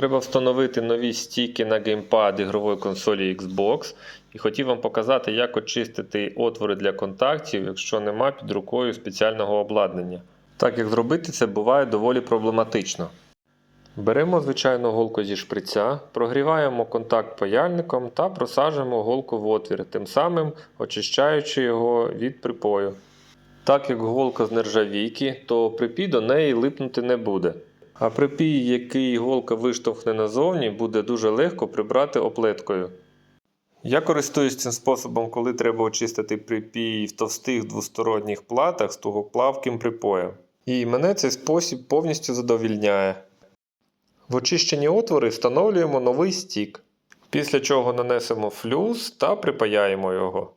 Треба встановити нові стіки на геймпад ігрової консолі Xbox. І хотів вам показати, як очистити отвори для контактів, якщо нема під рукою спеціального обладнання. Так як зробити це буває доволі проблематично. Беремо звичайну голку зі шприця, прогріваємо контакт паяльником та просаджуємо голку в отвір, тим самим очищаючи його від припою. Так як голка з нержавійки, то припій до неї липнути не буде. А припій, який голка виштовхне назовні, буде дуже легко прибрати оплеткою. Я користуюсь цим способом, коли треба очистити припій в товстих двосторонніх платах з тугоплавким припоєм. І мене цей спосіб повністю задовільняє. В очищені отвори встановлюємо новий стік, після чого нанесемо флюс та припаяємо його.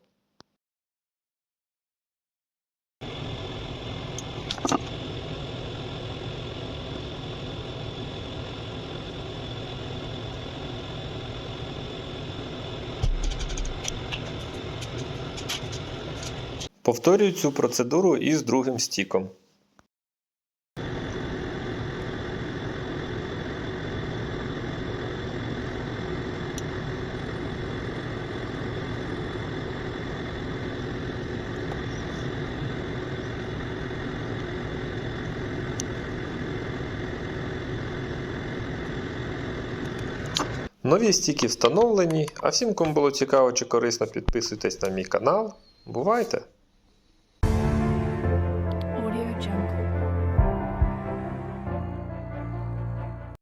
Повторюю цю процедуру і з другим стіком. Нові стіки встановлені, а всім, кому було цікаво чи корисно, підписуйтесь на мій канал. Бувайте!